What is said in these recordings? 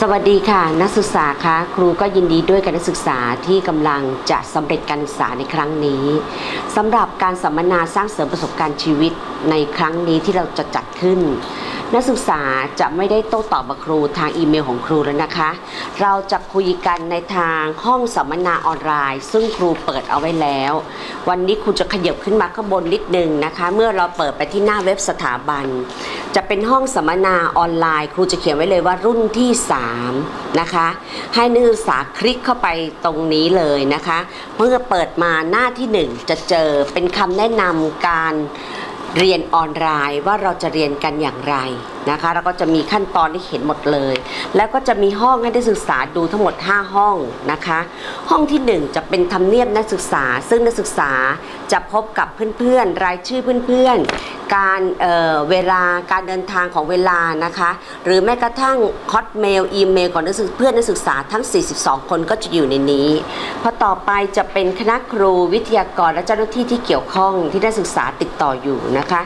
สวัสดีค่ะ นักศึกษาคะครูก็ยินดีด้วยกับนักศึกษาที่กำลังจะสำเร็จการศึกษาในครั้งนี้สำหรับการสัมมนาสร้างเสริมประสบการณ์ชีวิตในครั้งนี้ที่เราจะจัดขึ้น นักศึกษาจะไม่ได้โต้ตอบกับครูทางอีเมลของครูแล้วนะคะ เราจะคุยกันในทางห้องสัมมนาออนไลน์ ซึ่งครูเปิดเอาไว้แล้ว วันนี้ครูจะขยับขึ้นมาข้างบนนิดนึงนะคะ เมื่อเราเปิดไปที่หน้าเว็บสถาบัน จะเป็นห้องสัมมนาออนไลน์ ครูจะเขียนไว้เลยว่ารุ่นที่ 3 นะคะ ให้นักศึกษาคลิกเข้าไปตรงนี้เลยนะคะ เมื่อเปิดมาหน้าที่ 1 จะเจอเป็นคำแนะนำการ เรียนออนไลน์ว่าเราจะเรียนกันอย่างไร นะคะแล้วก็จะมีขั้นตอนที่เห็นหมดเลย แล้วก็จะมีห้องให้นักศึกษาดูทั้งหมด 5 ห้องนะคะ ห้องที่ 1 จะเป็นทำเนียบนักศึกษา ซึ่งนักศึกษาจะพบกับเพื่อนๆ รายชื่อเพื่อนๆ การเเวลาการเดินทางของเวลานะคะ หรือแม้กระทั่งคอตเมลอีเมลของนักศึกเพื่อนนักศึกษาทั้ง 42 คนก็จะอยู่ในนี้พอต่อไปจะเป็นคณะครูวิทยากรและเจ้าหน้าที่ที่เกี่ยวข้องที่นักศึกษาติดต่ออยู่นะคะ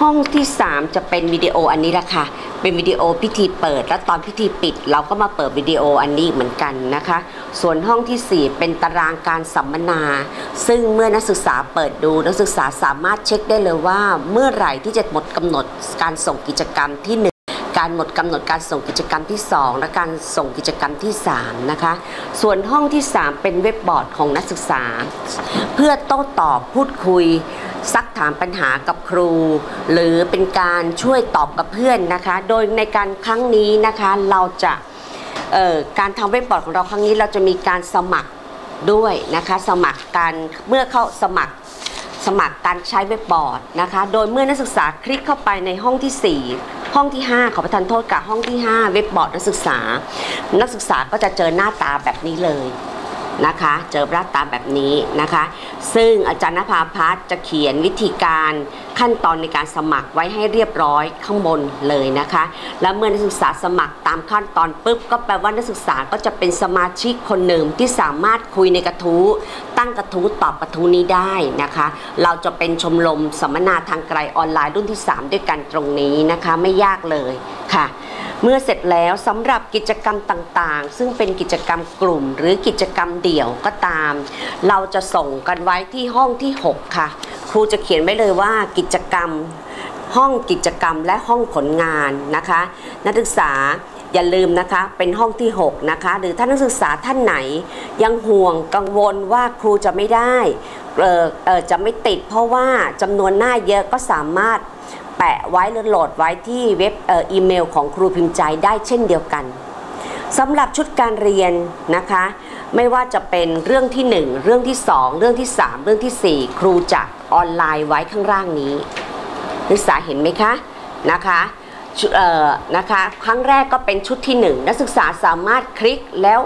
ห้องที่ 3 จะเป็นวิดีโออันนี้ละค่ะเป็นวิดีโอพิธีเปิด และตอนพิธีปิด เราก็มาเปิดวิดีโออันนี้เหมือนกันนะคะ ส่วนห้องที่ 4 เป็นตารางการสัมมนา ซึ่งเมื่อนักศึกษาเปิดดูนักศึกษาสามารถเช็คได้เลยว่า เมื่อไหร่ที่จะหมดกำหนดการส่งกิจกรรมที่ 1 การหมดกำหนดการส่งกิจกรรมที่ 2 และการส่งกิจกรรมที่3นะคะส่วนห้องที่ 3 เป็นเว็บบอร์ดของนักศึกษา เพื่อโต้ตอบพูดคุย ซักถามปัญหากับครู หรือเป็นการช่วยตอบกับเพื่อนนะคะ โดยในการครั้งนี้นะคะเราจะการทำเว็บบอร์ดของเราครั้งนี้เราจะมีการสมัครด้วยนะคะสมัครการเมื่อเข้าสมัครสมัครการใช้เว็บบอร์ดนะคะ โดยเมื่อนักศึกษาคลิกเข้าไปในห้องที่ 4 ห้องที่ 5 ขอประทานโทษกับห้องที่ 5 เว็บบอร์ดนักศึกษา นักศึกษาก็จะเจอหน้าตาแบบนี้เลย นะคะ เจอราดตาแบบนี้นะคะ ซึ่งอาจารย์นภาพัฒจะเขียนวิธีการขั้นตอนในการสมัครไว้ให้เรียบร้อยข้างบนเลยนะคะ แล้วเมื่อนักศึกษาสมัครตามขั้นตอนปุ๊บก็แปลว่านักศึกษาก็จะเป็นสมาชิกคนหนึ่งที่สามารถคุยในกระทู้ตั้งกระทู้ตอบกระทู้นี้ได้นะคะ เราจะเป็นชมรมสัมมนาทางไกลออนไลน์รุ่นที่ 3 ด้วยกันตรงนี้นะคะ ไม่ยากเลยค่ะ เมื่อเสร็จแล้วสำหรับกิจกรรมต่างๆ ซึ่งเป็นกิจกรรมกลุ่ม หรือกิจกรรมเดี่ยวก็ตาม เราจะส่งกันไว้ที่ห้องที่ 6 ค่ะ ครูจะเขียนไว้เลยว่ากิจกรรมห้องกิจกรรมและห้องผลงานนะคะ นักศึกษาอย่าลืมนะคะเป็นห้องที่ 6 นะคะ หรือท่านนักศึกษาท่านไหน ยังห่วงกังวลว่าครูจะไม่ได้เออจะไม่ติดเพราะว่าจำนวนหน้าเยอะก็สามารถ แปะไว้หรือโหลดไว้ที่เว็บอีเมลของครูพิมพ์ใจได้เช่นเดียวกันสำหรับชุดการเรียนนะคะ ไม่ว่าจะเป็นเรื่องที่ 1 เรื่องที่ 2 เรื่องที่ 3 เรื่องที่ 4 ครูจะออนไลน์ไว้ข้างล่างนี้นักศึกษาเห็นไหมคะนะคะนะคะครั้งแรกก็เป็นชุดที่ 1 นักศึกษาสามารถคลิกแล้ว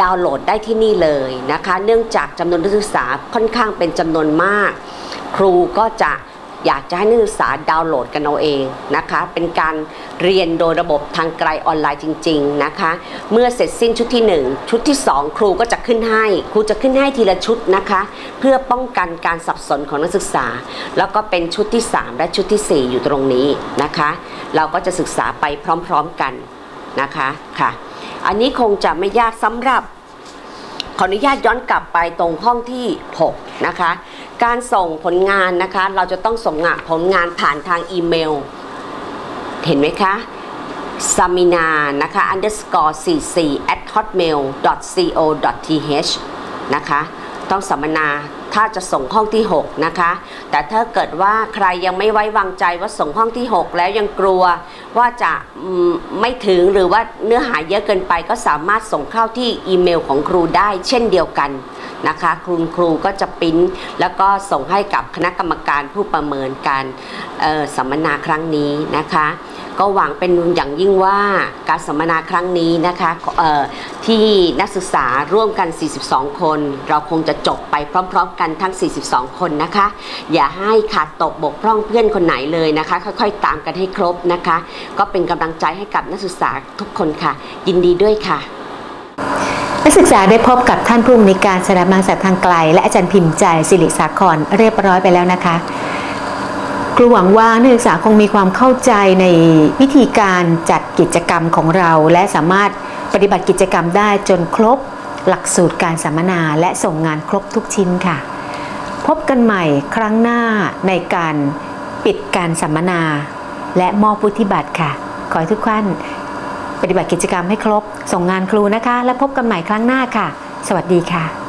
ดาวน์โหลดได้ที่นี่เลยนะคะ เนื่องจากจำนวนนักศึกษาค่อนข้างเป็นจำนวนมาก ครูก็จะ อยากจะให้นักศึกษาดาวน์โหลดกันเอาเองนะคะ เป็นการเรียนโดยระบบทางไกลออนไลน์จริง ๆนะคะ เมื่อเสร็จสิ้นชุดที่ 1 ชุดที่ 2 ครูก็จะขึ้นให้ ครูจะขึ้นให้ทีละชุดนะคะ เพื่อป้องกันการสับสนของนักศึกษา แล้วก็เป็นชุดที่ 3 และชุดที่ 4 อยู่ตรงนี้นะคะ เราก็จะศึกษาไปพร้อมๆกันนะคะค่ะ อันนี้คงจะไม่ยากสำหรับ ขออนุญาตย้อนกลับไปตรงห้องที่ 6 นะคะ การส่งผลงานนะคะ เราจะต้องส่งงานผลงานผ่านทางอีเมล เห็นไหมคะ samina นะคะ underscore 44 at hotmail co th นะคะ ต้องสัมมนา ถ้าจะส่งห้องที่6นะคะ แต่ถ้าเกิดว่าใครยังไม่ไว้วางใจว่าส่งห้องที่ 6 แล้วยังกลัวว่าจะไม่ถึงหรือว่าเนื้อหาเยอะเกินไปก็สามารถส่งเข้าที่อีเมลของครูได้เช่นเดียวกันนะคะ คุณครูก็จะปิ้นแล้วก็ส่งให้กับคณะกรรมการผู้ประเมินการสัมมนาครั้งนี้นะคะ ก็หวังเป็นอย่างยิ่งว่าการสัมมนาครั้งนี้นะคะที่นักศึกษาร่วมกัน 42 คน เราคงจะจบไปพร้อม ๆ กันทั้ง 42 คนนะคะ อย่าให้ขาดตกบกพร่องเพื่อนคนไหนเลยนะคะ ค่อยๆ ตามกันให้ครบนะคะ ก็เป็นกำลังใจให้กับนักศึกษาทุกคนค่ะ ยินดีด้วยค่ะนักศึกษาได้พบกับท่านผู้อำนวยการสถาบันศาสตร์ทางไกล และอาจารย์พิมพ์ใจสิริสาครเรียบร้อยไปแล้วนะคะครูหวังว่านักศึกษาคงมีความเข้าใจในวิธีการจัดกิจกรรมของเรา และสามารถปฏิบัติกิจกรรมได้จนครบ หลักสูตรการสัมมนาและส่งงานครบทุกชิ้นค่ะ พบกันใหม่ครั้งหน้าในการปิดการสัมมนา และมอบพุทธิบัตรค่ะ ขอให้ทุกท่านปฏิบัติกิจกรรมให้ครบ ส่งงานครูนะคะ และพบกันใหม่ครั้งหน้าค่ะ สวัสดีค่ะ